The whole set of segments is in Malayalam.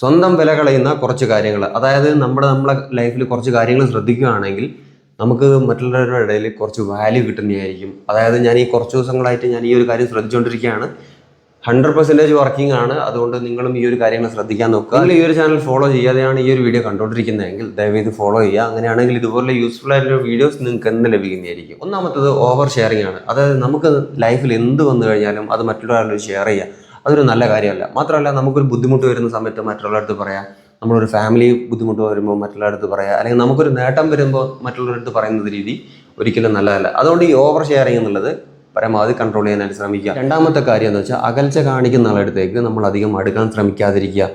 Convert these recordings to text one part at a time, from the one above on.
സ്വന്തം വില കളയുന്ന കുറച്ച് കാര്യങ്ങൾ. അതായത് നമ്മുടെ നമ്മളെ ലൈഫിൽ കുറച്ച് കാര്യങ്ങൾ ശ്രദ്ധിക്കുകയാണെങ്കിൽ നമുക്ക് മറ്റുള്ളവരുടെ ഇടയിൽ കുറച്ച് വാല്യൂ കിട്ടുന്നതായിരിക്കും. അതായത് ഞാൻ ഈ കുറച്ച് ദിവസങ്ങളായിട്ട് ഞാൻ ഈ ഒരു കാര്യം ശ്രദ്ധിച്ചുകൊണ്ടിരിക്കുകയാണ്. ഹൺഡ്രഡ് പെർസെന്റേജ് വർക്കിംഗ് ആണ്. അതുകൊണ്ട് നിങ്ങളും ഈ ഒരു കാര്യങ്ങൾ ശ്രദ്ധിക്കാൻ നോക്കുക. നിങ്ങൾ ഈ ഒരു ചാനൽ ഫോളോ ചെയ്യാതെയാണ് ഈ ഒരു വീഡിയോ കണ്ടുകൊണ്ടിരിക്കുന്നതെങ്കിൽ ദയവേത് ഫോളോ ചെയ്യുക. അങ്ങനെയാണെങ്കിൽ ഇതുപോലെ യൂസ്ഫുൾ ആയിട്ടുള്ള വീഡിയോസ് നിങ്ങൾക്ക് എന്ന് ലഭിക്കുന്നതായിരിക്കും. ഒന്നാമത്തത് ഓവർ ഷെയറിംഗ് ആണ്. അതായത് നമുക്ക് ലൈഫിൽ എന്ത് വന്നു കഴിഞ്ഞാലും അത് മറ്റുള്ളവരോട് ഷെയർ ചെയ്യുക. അതൊരു നല്ല കാര്യമല്ല. മാത്രമല്ല നമുക്കൊരു ബുദ്ധിമുട്ട് വരുന്ന സമയത്ത് മറ്റുള്ളവരടുത്ത് പറയാം. നമ്മളൊരു ഫാമിലി ബുദ്ധിമുട്ട് വരുമ്പോൾ മറ്റുള്ളവരടുത്ത് പറയാം. അല്ലെങ്കിൽ നമുക്കൊരു നേട്ടം വരുമ്പോൾ മറ്റുള്ളവരടുത്ത് പറയുന്നത് രീതി ഒരിക്കലും നല്ലതല്ല. അതുകൊണ്ട് ഈ ഓവർ ഷെയറിംഗ് എന്നുള്ളത് പരമാവധി കൺട്രോൾ ചെയ്യാനായിട്ട് ശ്രമിക്കുക. രണ്ടാമത്തെ കാര്യം എന്ന് വെച്ചാൽ അകൽച്ച കാണിക്കുന്ന ആളടുത്തേക്ക് നമ്മൾ അധികം അടുക്കാൻ ശ്രമിക്കാതിരിക്കുക.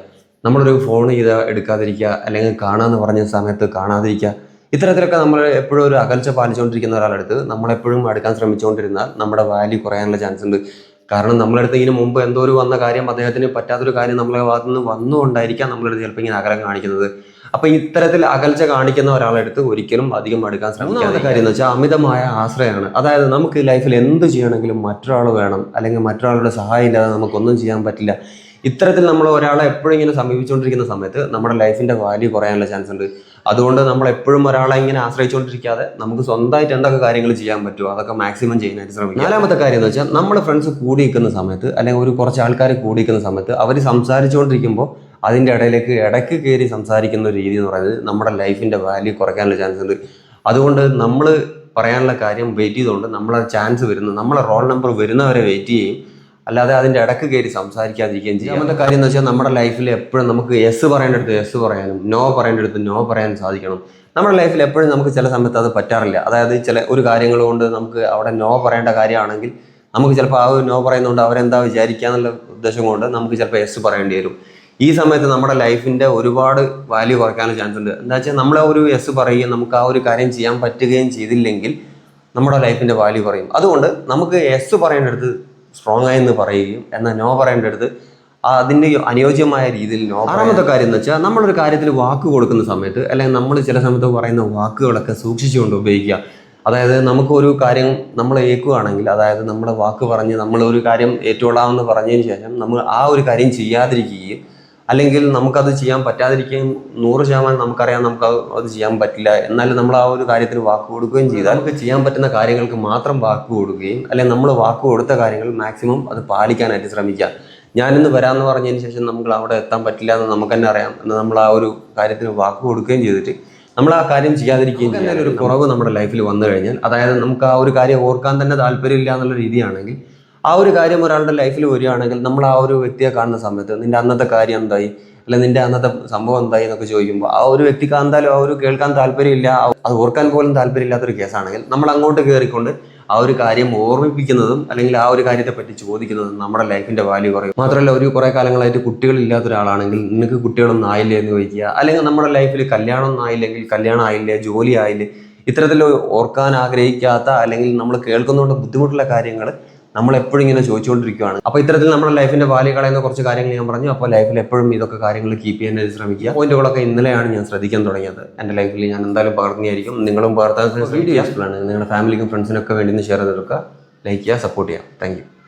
നമ്മളൊരു ഫോൺ ചെയ്ത് എടുക്കാതിരിക്കുക. അല്ലെങ്കിൽ കാണാമെന്ന് പറഞ്ഞ സമയത്ത് കാണാതിരിക്കുക. ഇത്തരത്തിലൊക്കെ നമ്മൾ എപ്പോഴും ഒരു അകൽച്ച പാലിച്ചുകൊണ്ടിരിക്കുന്ന ഒരാളടുത്ത് നമ്മളെപ്പോഴും അടുക്കാൻ ശ്രമിച്ചുകൊണ്ടിരുന്നാൽ നമ്മുടെ വാല്യൂ കുറയാനുള്ള ചാൻസ് ഉണ്ട്. കാരണം നമ്മളടുത്ത് ഇതിന് മുമ്പ് എന്തോ ഒരു വന്ന കാര്യം അദ്ദേഹത്തിന് പറ്റാത്തൊരു കാര്യം നമ്മളെ ഭാഗത്തു നിന്ന് വന്നുകൊണ്ടായിരിക്കാം നമ്മളടുത്ത് ചിലപ്പോൾ ഇങ്ങനെ അകലം കാണിക്കുന്നത്. അപ്പൊ ഇത്തരത്തിൽ അകൽച്ച കാണിക്കുന്ന ഒരാളെടുത്ത് ഒരിക്കലും അധികം എടുക്കാൻ ശ്രമിക്കാത്ത കാര്യം എന്ന് വെച്ചാൽ അമിതമായ ആശ്രയമാണ്. അതായത് നമുക്ക് ലൈഫിൽ എന്ത് ചെയ്യണമെങ്കിലും മറ്റൊരാൾ വേണം. അല്ലെങ്കിൽ മറ്റൊരാളുടെ സഹായം ഇല്ലാതെ നമുക്കൊന്നും ചെയ്യാൻ പറ്റില്ല. ഇത്തരത്തിൽ നമ്മൾ ഒരാളെ എപ്പോഴും ഇങ്ങനെ സമീപിച്ചുകൊണ്ടിരിക്കുന്ന സമയത്ത് നമ്മുടെ ലൈഫിന്റെ വാല്യൂ കുറയാനുള്ള ചാൻസ് ഉണ്ട്. അതുകൊണ്ട് നമ്മൾ എപ്പോഴും ഒരാളെ ഇങ്ങനെ ആശ്രയിച്ചുകൊണ്ടിരിക്കാതെ നമുക്ക് സ്വന്തമായിട്ട് എന്തൊക്കെ കാര്യങ്ങൾ ചെയ്യാൻ പറ്റുമോ അതൊക്കെ മാക്സിമം ചെയ്യാനായിട്ട് ശ്രമിക്കും നാലാമത്തെ കാര്യം എന്ന് വെച്ചാൽ നമ്മുടെ ഫ്രണ്ട്സ് കൂടി നിൽക്കുന്ന സമയത്ത് അല്ലെങ്കിൽ ഒരു കുറച്ച് ആൾക്കാർ കൂടി നിൽക്കുന്ന സമയത്ത് അവർ സംസാരിച്ചുകൊണ്ടിരിക്കുമ്പോൾ അതിന്റെ ഇടയിലേക്ക് ഇടയ്ക്ക് കയറി സംസാരിക്കുന്ന ഒരു രീതി എന്ന് പറയുന്നത് നമ്മുടെ ലൈഫിന്റെ വാല്യൂ കുറയ്ക്കാനുള്ള ചാൻസ് ഉണ്ട്. അതുകൊണ്ട് നമ്മൾ പറയാനുള്ള കാര്യം വെയിറ്റ് ചെയ്തുകൊണ്ട് നമ്മളെ ചാൻസ് വരുന്നു നമ്മളെ റോൾ നമ്പർ വരുന്നവരെ വെയിറ്റ് ചെയ്യും അല്ലാതെ അതിന്റെ ഇടയ്ക്ക് കയറി സംസാരിക്കാതിരിക്കുകയും ചെയ്യും. അങ്ങനത്തെ കാര്യം എന്ന് വെച്ചാൽ നമ്മുടെ ലൈഫിൽ എപ്പോഴും നമുക്ക് യെസ് പറയേണ്ടടുത്ത് യെസ് പറയാനും നോ പറയേണ്ടടുത്ത് നോ പറയാനും സാധിക്കണം. നമ്മുടെ ലൈഫിൽ എപ്പോഴും നമുക്ക് ചില സമയത്ത് അത് പറ്റാറില്ല. അതായത് ചില ഒരു കാര്യങ്ങൾ കൊണ്ട് നമുക്ക് അവിടെ നോ പറയേണ്ട കാര്യമാണെങ്കിൽ നമുക്ക് ചിലപ്പോൾ ആ ഒരു നോ പറയുന്നതുകൊണ്ട് അവരെന്താ വിചാരിക്കാന്നുള്ള ഉദ്ദേശം കൊണ്ട് നമുക്ക് ചിലപ്പോൾ യെസ് പറയേണ്ടി വരും. ഈ സമയത്ത് നമ്മുടെ ലൈഫിന്റെ ഒരുപാട് വാല്യൂ കുറയ്ക്കാനുള്ള ചാൻസ് ഉണ്ട്. എന്താ വെച്ചാൽ നമ്മൾ ഒരു യെസ് പറയുകയും നമുക്ക് ആ ഒരു കാര്യം ചെയ്യാൻ പറ്റുകയും ചെയ്തില്ലെങ്കിൽ നമ്മുടെ ലൈഫിന്റെ വാല്യൂ കുറയും. അതുകൊണ്ട് നമുക്ക് യെസ് പറയേണ്ടടുത്ത് സ്ട്രോങ് ആയെന്ന് പറയുകയും എന്നാൽ നോ പറയേണ്ടടുത്ത് അതിന്റെ അനുയോജ്യമായ രീതിയിൽ നോ ആറാമത്തെ കാര്യം എന്ന് വെച്ചാൽ നമ്മളൊരു കാര്യത്തിൽ വാക്ക് കൊടുക്കുന്ന സമയത്ത് അല്ലെങ്കിൽ നമ്മൾ ചില സമയത്ത് പറയുന്ന വാക്കുകളൊക്കെ സൂക്ഷിച്ചുകൊണ്ട് ഉപയോഗിക്കുക. അതായത് നമുക്കൊരു കാര്യം നമ്മൾ ഏൽക്കുകയാണെങ്കിൽ അതായത് നമ്മുടെ വാക്ക് പറഞ്ഞ് നമ്മൾ ഒരു കാര്യം ഏറ്റുകൊള്ളാമെന്ന് പറഞ്ഞതിന് ശേഷം നമ്മൾ ആ ഒരു കാര്യം ചെയ്യാതിരിക്കുകയും അല്ലെങ്കിൽ നമുക്കത് ചെയ്യാൻ പറ്റാതിരിക്കുകയും നൂറ് ശതമാനം നമുക്കറിയാം നമുക്ക് അത് ചെയ്യാൻ പറ്റില്ല. എന്നാലും നമ്മൾ ആ ഒരു കാര്യത്തിന് വാക്ക് കൊടുക്കുകയും ചെയ്താൽ നമുക്ക് ചെയ്യാൻ പറ്റുന്ന കാര്യങ്ങൾക്ക് മാത്രം വാക്ക് കൊടുക്കുകയും അല്ലെങ്കിൽ നമ്മൾ വാക്ക് കൊടുത്ത കാര്യങ്ങൾ മാക്സിമം അത് പാലിക്കാനായിട്ട് ശ്രമിക്കുക. ഞാനിന്ന് വരാമെന്ന് പറഞ്ഞതിന് ശേഷം നമുക്ക് അവിടെ എത്താൻ പറ്റില്ല എന്ന് നമുക്ക് തന്നെ അറിയാം. എന്ന് നമ്മൾ ആ ഒരു കാര്യത്തിന് വാക്ക് കൊടുക്കുകയും ചെയ്തിട്ട് നമ്മൾ ആ കാര്യം ചെയ്യാതിരിക്കുകയും ചെയ്യാൻ ഒരു കുറവ് നമ്മുടെ ലൈഫിൽ വന്നു കഴിഞ്ഞാൽ അതായത് നമുക്ക് ആ ഒരു കാര്യം ഓർക്കാൻ തന്നെ താല്പര്യമില്ല എന്നുള്ള രീതിയാണെങ്കിൽ ആ ഒരു കാര്യം ഒരാളുടെ ലൈഫിൽ വരികയാണെങ്കിൽ നമ്മൾ ആ ഒരു വ്യക്തിയെ കാണുന്ന സമയത്ത് നിന്റെ അന്നത്തെ കാര്യം എന്തായി? അല്ല നിന്റെ അന്നത്തെ സംഭവം എന്തായി എന്നൊക്കെ ചോദിക്കുമ്പോൾ ആ ഒരു വ്യക്തിക്ക് എന്തായാലും ആ ഒരു കേൾക്കാൻ താല്പര്യമില്ല. അത് ഓർക്കാൻ പോലും താല്പര്യമില്ലാത്തൊരു കേസാണെങ്കിൽ നമ്മൾ അങ്ങോട്ട് കയറിക്കൊണ്ട് ആ ഒരു കാര്യം ഓർമ്മിപ്പിക്കുന്നതും അല്ലെങ്കിൽ ആ ഒരു കാര്യത്തെ പറ്റി ചോദിക്കുന്നതും നമ്മുടെ ലൈഫിന്റെ വാല്യൂ കുറയും. മാത്രമല്ല ഒരു കുറേ കാലങ്ങളായിട്ട് കുട്ടികളില്ലാത്ത ഒരാളാണെങ്കിൽ നിനക്ക് കുട്ടികളൊന്നും ആയില്ലേ എന്ന് ചോദിക്കുക. അല്ലെങ്കിൽ നമ്മുടെ ലൈഫിൽ കല്യാണം ആയില്ലെങ്കിൽ കല്യാണം ആയില്ലേ ജോലി ആയില്ലേ ഇത്തരത്തിൽ ഓർക്കാൻ ആഗ്രഹിക്കാത്ത അല്ലെങ്കിൽ നമ്മൾ കേൾക്കുന്നതുകൊണ്ട് ബുദ്ധിമുട്ടുള്ള കാര്യങ്ങൾ നമ്മൾ എപ്പോഴും ഇങ്ങനെ ചോദിച്ചുകൊണ്ടിരിക്കുകയാണ് അപ്പോൾ ഇത്തരത്തിൽ നമ്മുടെ ലൈഫിന്റെ വാല്യൂ കളയുന്ന കുറച്ച് കാര്യങ്ങൾ ഞാൻ പറഞ്ഞു. അപ്പോൾ ലൈഫിൽ എപ്പോഴും ഇതൊക്കെ കാര്യങ്ങൾ കീപ്പ് ചെയ്യാൻ ശ്രമിക്കുക. പോയിന്റുകളൊക്കെ ഇന്നലെയാണ് ഞാൻ ശ്രദ്ധിക്കാൻ തുടങ്ങിയത്. എന്റെ ലൈഫിൽ ഞാൻ എന്തായാലും പകർന്നിയായിരിക്കും നിങ്ങളും പകർത്താൻ വീഡിയോ യൂസ്ഫുൾ ആണ് നിങ്ങളുടെ ഫാമിലിക്കും ഫ്രണ്ട്സിനൊക്കെ വേണ്ടി ഷെയർ ചെയ്തെടുക്കുക ലൈക്ക് ചെയ്യുക സപ്പോർട്ട് ചെയ്യുക. താങ്ക്